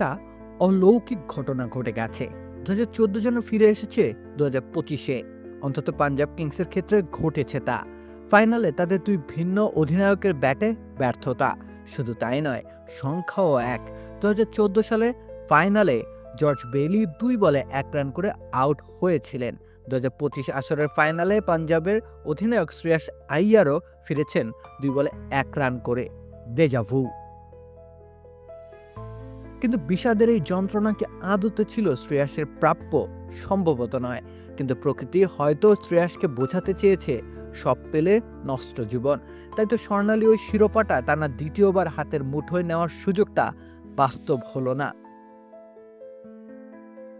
একটা অলৌকিক ঘটনা ঘটে গেছে। দু হাজার চোদ্দ যেন ফিরে এসেছে দু হাজার পঁচিশে। অন্তত পাঞ্জাব কিংসের ক্ষেত্রে ঘটেছে তা। ফাইনালে তাদের দুই ভিন্ন অধিনায়কের ব্যাটে ব্যর্থতা। শুধু তাই নয়, সংখ্যাও এক। দু হাজার চোদ্দ সালে ফাইনালে জর্জ বেলি দুই বলে এক রান করে আউট হয়েছিলেন। দু হাজার পঁচিশ আসরের ফাইনালে পাঞ্জাবের অধিনায়ক শ্রেয়াস আইয়ারও ফিরেছেন দুই বলে এক রান করে। দেজাভু কিন্তু বিষাদের এই যন্ত্রণা কি আদতে ছিল শ্রেয়াসের প্রাপ্য? সম্ভবত নয়। কিন্তু প্রকৃতি হয়তো শ্রেয়াসকে বোঝাতে চেয়েছে, সব পেলে নষ্ট জীবন। তাই তো স্বর্ণালী ওই শিরোপাটা টানা দ্বিতীয়বার হাতের মুঠোয় নেওয়ার সুযোগটা বাস্তব হলো না।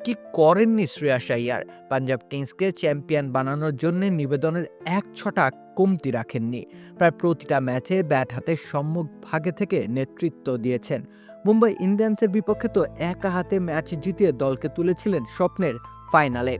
কি করেননি শ্রেয়াস আইয়ার? পাঞ্জাব কিংসকে চ্যাম্পিয়ন বানানোর জন্য নিবেদনের এক ছটা কমতি রাখেননি। প্রায় প্রতিটা ম্যাচে ব্যাট হাতে সম্মুখ ভাগে থেকে নেতৃত্ব দিয়েছেন। মুম্বাই ইন্ডিয়ান্সের বিপক্ষে তো একা হাতে ম্যাচ জিতিয়ে দলকে তুলেছিলেন স্বপ্নের ফাইনালে।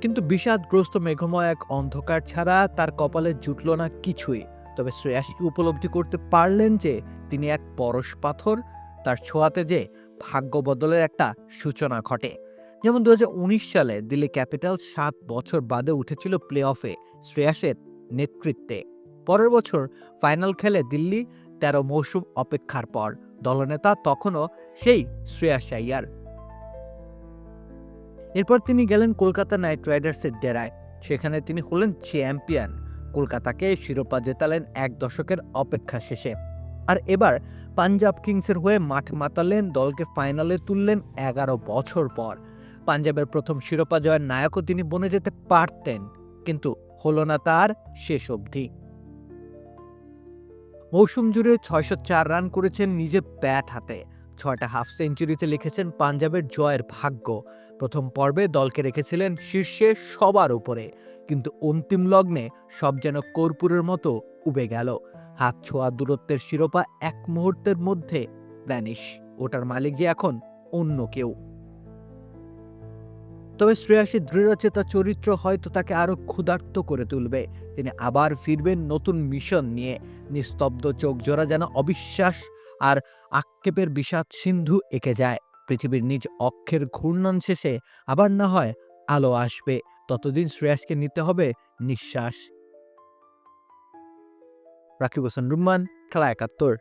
কিন্তু বিষাদগ্রস্ত মেঘময় এক অন্ধকার ছাড়া তার কপালে জুটল না কিছুই। তবে শ্রেয়াস উপলব্ধি করতে পারলেন যে তিনি এক পরশ পাথর? তার ছোঁয়াতে যে ভাগ্য বদলের একটা সূচনা ঘটে। যেমন দু হাজার উনিশ সালে দিল্লি ক্যাপিটাল সাত বছর বাদে উঠেছিল প্লে অফে শ্রেয়াসের নেতৃত্বে। পরের বছর ফাইনাল খেলে দিল্লি তেরো মৌসুম অপেক্ষার পর দলনেতা তখনও সেই শ্রেয়াস আইয়ার। এরপর তিনি গেলেন কলকাতা নাইট রাইডার্সের ডেরায়। সেখানে তিনি হলেন চ্যাম্পিয়ন। কলকাতাকে শিরোপা জেতালেন এক দশকের অপেক্ষা শেষে। আর এবার পাঞ্জাব কিংসের হয়ে মাঠ মাতালেন, দলকে ফাইনালে তুললেন এগারো বছর পর। পাঞ্জাবের প্রথম শিরোপা জয়ের নায়কও তিনি বনে যেতে পারতেন, কিন্তু হল না তার শেষ অবধি। মৌসুম জুড়ে ছয়শো চার রান করেছেন নিজে ব্যাট হাতে। ছয়টা হাফ সেঞ্চুরিতে লিখেছেন পাঞ্জাবের জয়ের ভাগ্য। প্রথম পর্বে দলকে রেখেছিলেন শীর্ষে সবার উপরে, কিন্তু অন্তিম লগ্নে সব যেন কর্পূরের মতো উবে গেল। হাত ছোঁয়া দূরত্বের শিরোপা এক মুহূর্তের মধ্যে ভ্যানিশ। ওটার মালিক যে এখন অন্য কেউ। তবে শ্রেয়াসী দৃঢ়চেতা চরিত্র হয়তো তাকে আরও ক্ষুধার্ত করে তুলবে। তিনি আবার ফিরবেন নতুন মিশন নিয়ে। নিস্তব্ধ চোখ জোড়া যেন অবিশ্বাস আর আক্ষেপের বিষাদ সিন্ধু এঁকে যায়। পৃথিবীর নিজ অক্ষের ঘূর্ণন শেষে আবার না হয় আলো আসবে। ততদিন শ্রেয়াসকে নিতে হবে নিঃশ্বাস। রাকিব হোসেন, রুম্মান, খেলা একাত্তর।